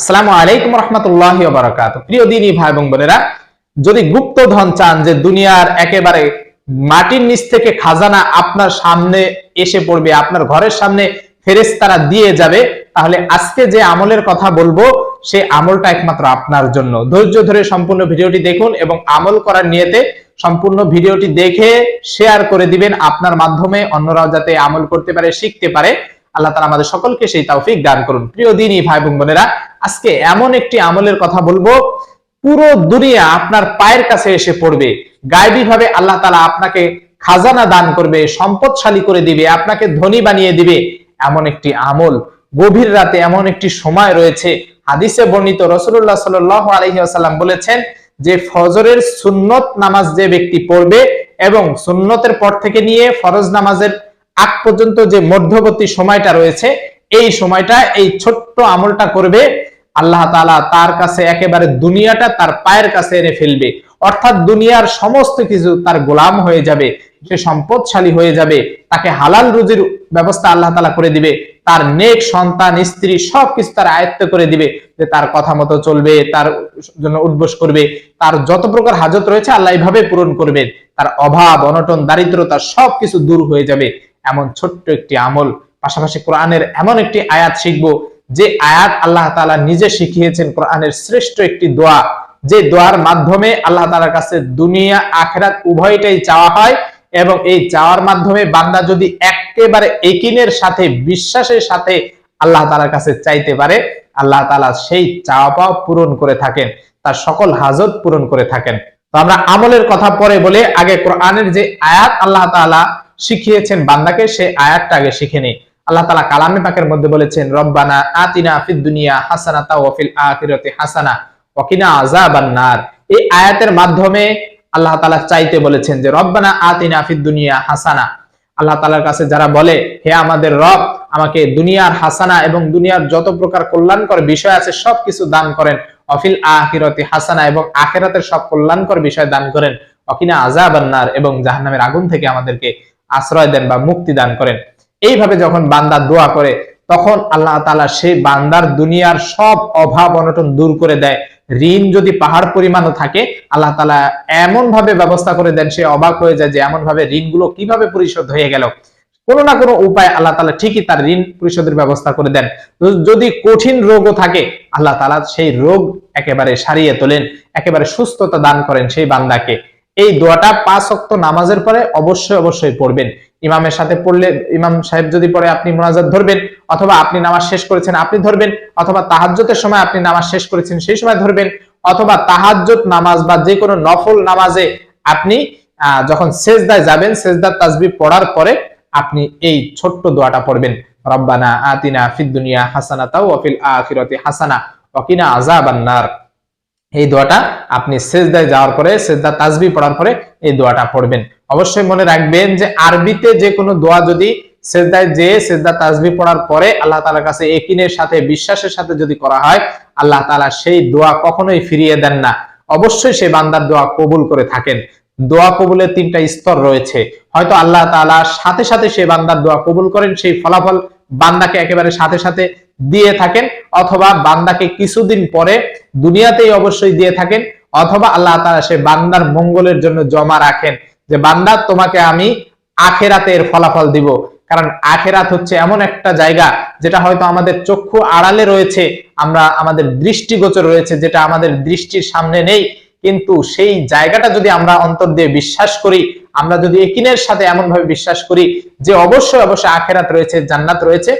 আসসালামু আলাইকুম রহমতুল্লাহ বারাকাত প্রিয় দিনী ভাই এবং বোনেরা, যদি গুপ্ত ধন চান যে দুনিয়ার একেবারে মাটির নিচ থেকে খাজানা আপনার সামনে এসে পড়বে, আপনার ঘরের সামনে ফেরেশতারা দিয়ে যাবে, তাহলে আজকে যে আমলের কথা বলব সে আমলটা একমাত্র আপনার জন্য। ধৈর্য ধরে সম্পূর্ণ ভিডিওটি দেখুন এবং আমল করার নিয়েতে সম্পূর্ণ ভিডিওটি দেখে শেয়ার করে দিবেন। আপনার মাধ্যমে অন্যরাও যাতে আমল করতে পারে, শিখতে পারে। আল্লাহ তালা আমাদের সকলকে সেই তৌফিক দান করুন। প্রিয় দিনই ভাই বোন বোনেরা, আজকে এমন একটি আমলের কথা বলব, পুরো দুনিয়া আপনার পায়ের কাছে এসে পড়বে। গায়েবী ভাবে আল্লাহ তালা আপনাকে খাজানা দান করবে, সম্পদশালী করে দিবে, আপনাকে ধনী বানিয়ে দিবে। এমন একটি আমল, গভীর রাতে এমন একটি সময় রয়েছে। হাদিসে বর্ণিত রসুল্লাহ সাল আলহি আসাল্লাম বলেছেন যে, ফজরের সুন্নত নামাজ যে ব্যক্তি পড়বে এবং সুন্নতের পর থেকে নিয়ে ফরজ নামাজের আগ পর্যন্ত যে মধ্যবর্তী সময়টা রয়েছে, এই সময়টা, এই ছোট্ট আমলটা করবে, আল্লাহ তালা তার কাছে একেবারে দুনিয়াটা তার পায়ের কাছে এনে ফেলবে। অর্থাৎ দুনিয়ার সমস্ত কিছু তার গোলাম হয়ে যাবে, সে সম্পদশালী হয়ে যাবে, তাকে হালাল রুজির ব্যবস্থা আল্লাহ তালা করে দিবে, তার নেক সন্তান, স্ত্রী সবকিছু তার আয়ত্ত করে দিবে, যে তার কথা মতো চলবে, তার জন্য উদ্বোস করবে, তার যত প্রকার হাজত রয়েছে আল্লাহ এইভাবে পূরণ করবেন, তার অভাব, অনটন, দারিদ্রতা সবকিছু দূর হয়ে যাবে। এমন ছোট্ট একটি আমল। পাশাপাশি কোরআনের এমন একটি আয়াত শিখব, যে আয়াত আল্লাহ তালা নিজে শিখিয়েছেন কোরআনের শ্রেষ্ঠ একটি দোয়া। যে দোয়ার মাধ্যমে আল্লাহ তালার কাছে দুনিয়া, আখেরাত উভয়টাই চাওয়া হয় এবং এই চাওয়ার মাধ্যমে বান্দা যদি একেবারে একিনের সাথে, বিশ্বাসের সাথে আল্লাহ তালার কাছে চাইতে পারে, আল্লাহ তালা সেই চাওয়া পাওয়া পূরণ করে থাকেন, তার সকল হাজত পূরণ করে থাকেন। তো আমরা আমলের কথা পরে বলে আগে কোরআনের যে আয়াত আল্লাহ তালা শিখিয়েছেন বান্দাকে সেই আয়াতটা আগে শিখে নেই। আল্লাহ তালা কালামে পাকের মধ্যে বলেছেন, রব্বানা আতিনা ফিদ দুনিয়া হাসানা তা ওয়াফিল আখিরাতি হাসানা ওয়াকিনা আযাবান নার। এই আয়াতের মাধ্যমে আল্লাহ তালা চাইতে বলেছেন যে, রব্বানা আতিনা ফিদ দুনিয়া হাসানা। আল্লাহ তালার কাছে যারা বলে, হে আমাদের রব, আমাকে দুনিয়ার হাসানা এবং দুনিয়ার যত প্রকার কল্যাণকর বিষয় আছে সবকিছু দান করেন। অফিল আখিরতি হাসানা এবং আখেরাতের সব কল্যাণকর বিষয় দান করেন। অকিনা আজাবান্নার এবং জাহান্নামের আগুন থেকে আমাদেরকে আশ্রয় দেন বা মুক্তি দান করেন। এইভাবে যখন বান্দা দোয়া করে, তখন আল্লাহ তালা সেই বান্দার দুনিয়ার সব অভাব অনটন দূর করে দেয়। ঋণ যদি পাহাড় পরিমাণও থাকে, আল্লাহ তালা এমন ভাবে ব্যবস্থা করে দেন, সে অবাক হয়ে যায় যে এমন ভাবে ঋণগুলো কীভাবে পরিশোধ হয়ে গেল। কোনো না কোনো উপায় আল্লাহ তালা ঠিকই তার ঋণ পরিশোধের ব্যবস্থা করে দেন। যদি কঠিন রোগও থাকে, আল্লাহ তালা সেই রোগ একেবারে সারিয়ে তোলেন, একেবারে সুস্থতা দান করেন সেই বান্দাকে। এই দোয়াটা পাঁচ অক্ত নামাজের পরে অবশ্যই অবশ্যই পড়বেন। ইমামের সাথে পড়লে, ইমাম সাহেব যদি পড়ে, আপনি মোনাজাত ধরবেন, অথবা আপনি নামাজ শেষ করেছেন, আপনি ধরবেন, অথবা তাহাজ্জতের সময় আপনি নামাজ শেষ করেছেন, সেই সময় ধরবেন, অথবা তাহাজ্জত নামাজ বা যে কোনো নফল নামাজে আপনি যখন সেজদায় যাবেন, সেজদার তাজবি পড়ার পরে আপনি এই ছোট্ট দোয়াটা পড়বেন। রব্বানা আতিনা ফিদ দুনিয়া হাসানা তাও ওয়াফিল আখিরাতি হাসানা ওয়াকিনা আযাবান নার এই দোয়াটা আপনি সেজদায় যাওয়ার পরে, সেজদা তাজবি পড়ার পরে এই দোয়াটা পড়বেন। অবশ্যই মনে রাখবেন যে আরবিতে যে কোনো দোয়া যদি সেজদায় যে সেজদা তাজবি পড়ার পরে আল্লাহ তালার কাছে একিনের সাথে, বিশ্বাসের সাথে যদি করা হয়, আল্লাহ তালা সেই দোয়া কখনোই ফিরিয়ে দেন না। অবশ্যই সেই বান্দার দোয়া কবুল করে থাকেন। দোয়া কবুলের তিনটা স্তর রয়েছে। হয়তো আল্লাহ তালা সাথে সাথে সেই বান্দার দোয়া কবুল করেন, সেই ফলাফল বান্দাকে একেবারে সাথে সাথে দিয়ে থাকেন অথবা বান্দাকে কিছুদিন পরে দুনিয়াতেই অবশ্যই দিয়ে থাকেন অথবা আল্লাহ তালা সে বান্দার মঙ্গলের জন্য জমা রাখেন যে, বান্দা, তোমাকে আমি আখেরাতের ফলাফল দিব। কারণ আখেরাত হচ্ছে এমন একটা জায়গা যেটা হয়তো আমাদের চক্ষু আড়ালে রয়েছে, আমরা আমাদের দৃষ্টিগোচর রয়েছে যেটা আমাদের দৃষ্টির সামনে নেই। কিন্তু সেই জায়গাটা যদি আমরা অন্তর দিয়ে বিশ্বাস করি, আমরা যদি একিনের সাথে এমন ভাবে বিশ্বাস করি যে, অবশ্যই অবশ্যই আখেরাত রয়েছে, জান্নাত রয়েছে।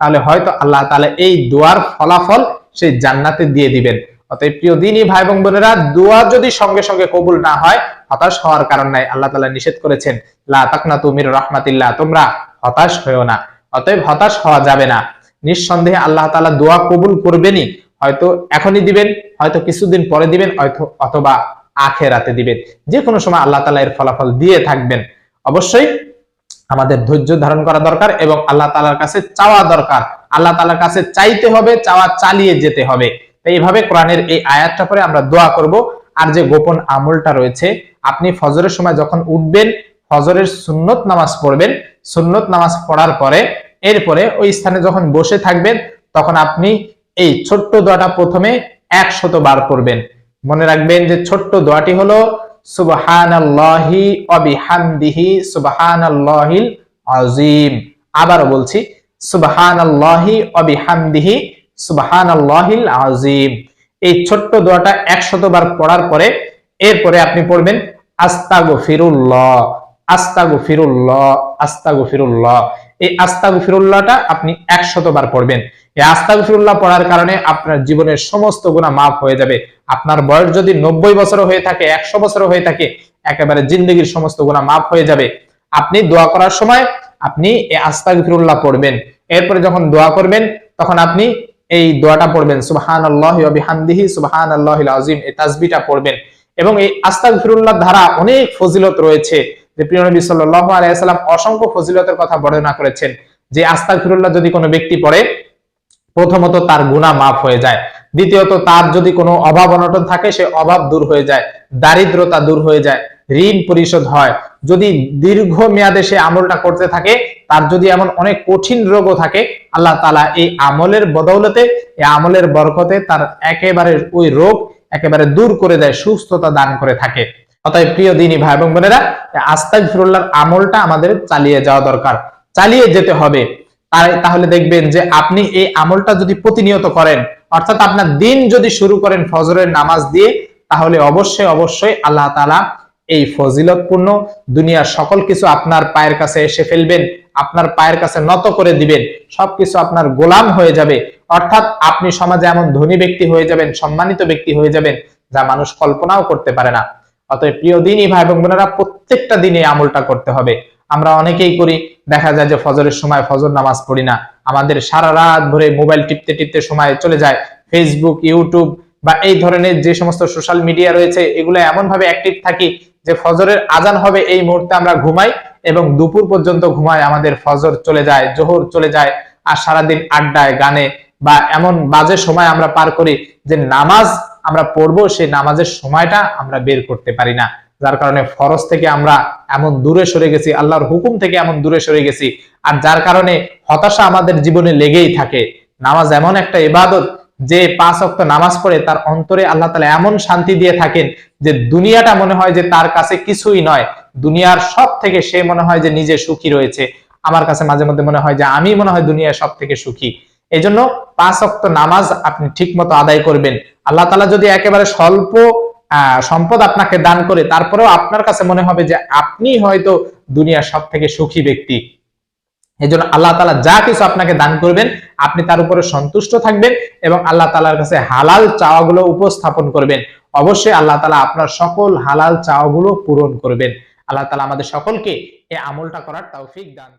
তাহলে হয়তো আল্লাহ তাহলে এই দোয়ার ফলাফল সেই জান্নাতে দিয়ে দিবেন। অতএব প্রিয় দিনই ভাই এবং বোনেরা, দোয়া যদি সঙ্গে সঙ্গে কবুল না হয়, হতাশ হওয়ার কারণ নাই, আল্লাহ তালা নিষেধ করেছেন, লা তাকনা তুমির রহমাতিল্লাহ তোমরা হতাশ হয়েও না। অতএব হতাশ হওয়া যাবে না। নিঃসন্দেহে আল্লাহ তালা দোয়া কবুল করবেনই, হয়তো এখনই দিবেন, হয়তো কিছুদিন পরে দিবেন অথবা আখে রাতে দিবেন। যে কোনো সময় আল্লাহ তালা এর ফলাফল দিয়ে থাকবেন। অবশ্যই আমাদের ধৈর্য ধারণ করা দরকার এবং আল্লাহ তালার কাছে চাওয়া দরকার। আল্লাহ তালার কাছে চাইতে হবে, চাওয়া চালিয়ে যেতে হবে। এইভাবে কোরআনের এই আয়াতটা পরে আমরা দোয়া করব। আর যে গোপন আমলটা রয়েছে, আপনি ফজরের সময় যখন উঠবেন, ফজরের সুন্নত নামাজ পড়বেন। সুন্নত নামাজ পড়ার পরে, এরপরে ওই স্থানে যখন বসে থাকবেন, তখন আপনি এই ছোট্ট দোয়াটা প্রথমে একশত বার পড়বেন। মনে রাখবেন যে ছোট্ট দোয়াটি হলো সুবহানাল্লাহি ওয়া বিহামদিহি সুবহানাল্লাহিল আযীম। আবারও বলছি, সুবহানাল্লাহি ওয়া বিহামদিহি সুবহানাল্লাহিল আযীম। এই ছোট্ট দোয়াটা 100 বার পড়ার পরে এরপরে আপনি পড়বেন, আস্তাগফিরুল্লাহ আস্তাগফিরুল্লাহ আস্তাগফিরুল্লাহ। এই আস্তাগফিরুল্লাহটা আপনি 100 বার পড়বেন। এই আস্তাগফিরুল্লাহ পড়ার কারণে আপনার জীবনের সমস্ত গুনাহ মাফ হয়ে যাবে। আপনার বয়স যদি 90 বছর হয়ে থাকে 100 বছর হয়ে থাকে, একেবারে জিন্দগির সমস্ত গুনাহ মাফ হয়ে যাবে। আপনি দোয়া করার সময় আপনি এই আস্তাগফিরুল্লাহ পড়বেন। এরপরে যখন দোয়া করবেন, তখন আপনি এই দোয়াটা পড়বেন, সুবহানাল্লাহি ওয়া বিহামদিহি, সুবহানাল্লাহিল আযীম, এই তাসবিহটা পড়বেন। এবং এই আস্তাগফিরুল্লাহ ধারা অনেক ফজিলত রয়েছে। যে প্রিয় নবী সাল্লাল্লাহু আলাইহি সাল্লাম অসংখ্য ফজিলতের কথা বর্ণনা করেছেন, যে আস্তাগফিরুল্লাহ যদি কোনো ব্যক্তি পড়ে, প্রথমত তার গুনাহ মাফ হয়ে যায়। দ্বিতীয়ত তার যদি কোনো অভাব অনটন থাকে, সে অভাব দূর হয়ে যায়, দারিদ্রতা দূর হয়ে যায়, ঋণ পরিশোধ হয়। যদি দীর্ঘ মেয়াদে সে আমলটা করতে থাকে, তার যদি এমন অনেক কঠিন রোগও থাকে, আল্লাহ তালা এই আমলের বদৌলতে, এই আমলের বরকতে তার একেবারে ওই রোগ একেবারে দূর করে দেয়, সুস্থতা দান করে থাকে। অতএব প্রিয় দিনী ভাই এবং বোনেরা, আস্তাক ফিরুল্লাহর আমলটা আমাদের চালিয়ে যাওয়া দরকার। চালিয়ে যেতে হবে। তাহলে দেখবেন যে আপনি এই আমলটা যদি প্রতিনিয়ত করেন, অর্থাৎ আপনার দিন যদি শুরু করেন ফজরের নামাজ দিয়ে, তাহলে অবশ্যই অবশ্যই আল্লাহ তালা এই ফজিলতপূর্ণ দুনিয়ার সকল কিছু আপনার পায়ের কাছে এসে ফেলবেন, আপনার পায়ের কাছে নত করে দিবেন, সবকিছু আপনার গোলাম হয়ে যাবে। অর্থাৎ আপনি সমাজে এমন ধনী ব্যক্তি হয়ে যাবেন, সম্মানিত ব্যক্তি হয়ে যাবেন, যা মানুষ কল্পনাও করতে পারে না। অতএব প্রিয় দিনই ভাই এবং বোনেরা, প্রত্যেকটা দিনে আমলটা করতে হবে। আমরা অনেকেই করি, দেখা যায় যে ফজরের সময় ফজর নামাজ পড়ি না। আমাদের সারা রাত ভরে মোবাইল টিপতে টিপতে সময় চলে যায়। ফেসবুক ইউটিউব বা এই ধরনের যে সমস্ত সোশ্যাল মিডিয়া রয়েছে, এগুলো এমন ভাবে অ্যাক্টিভ থাকি যে ফজরের আজান হবে, এই মুহূর্তে আমরা ঘুমাই এবং দুপুর পর্যন্ত ঘুমাই আমাদের ফজর চলে যায়, জোহর চলে যায় আর সারাদিন আড্ডায়, গানে বা এমন বাজে সময় আমরা পার করি যে নামাজ আমরা পড়ব সেই নামাজের সময়টা আমরা বের করতে পারি না। যার কারণে ফরজ থেকে আমরা এমন দূরে সরে গেছি, আল্লাহর হুকুম থেকে এমন দূরে সরে গেছি। আর যার কারণে হতাশা আমাদের জীবনে লেগেই থাকে। নামাজ এমন একটা ইবাদত যে পাঁচ অক্ত নামাজ পড়ে তার অন্তরে আল্লাহ তালা এমন শান্তি দিয়ে থাকেন যে দুনিয়াটা মনে হয় যে তার কাছে কিছুই নয়। দুনিয়ার সব থেকে সে মনে হয় যে নিজে সুখী রয়েছে। আমার কাছে মাঝে মধ্যে মনে হয় যে আমি মনে হয় দুনিয়ার সব থেকে সুখী। এই জন্য পাঁচ অক্ত নামাজ আপনি ঠিক মতো আদায় করবেন। আল্লাহ তালা যদি একেবারে স্বল্প সম্পদ আপনাকে দান করে, তারপরেও আপনার কাছে মনে হবে যে আপনি হয়তো দুনিয়ার সব থেকে সুখী ব্যক্তি। এই জন্য আল্লাহ তালা যা কিছু আপনাকে দান করবেন, আপনি তার উপরে সন্তুষ্ট থাকবেন এবং আল্লাহ তালার কাছে হালাল চাওয়াগুলো উপস্থাপন করবেন। অবশ্যই আল্লাহ তালা আপনার সকল হালাল চাওয়াগুলো পূরণ করবেন। আল্লাহ তালা আমাদের সকলকে এই আমলটা করার তৌফিক দান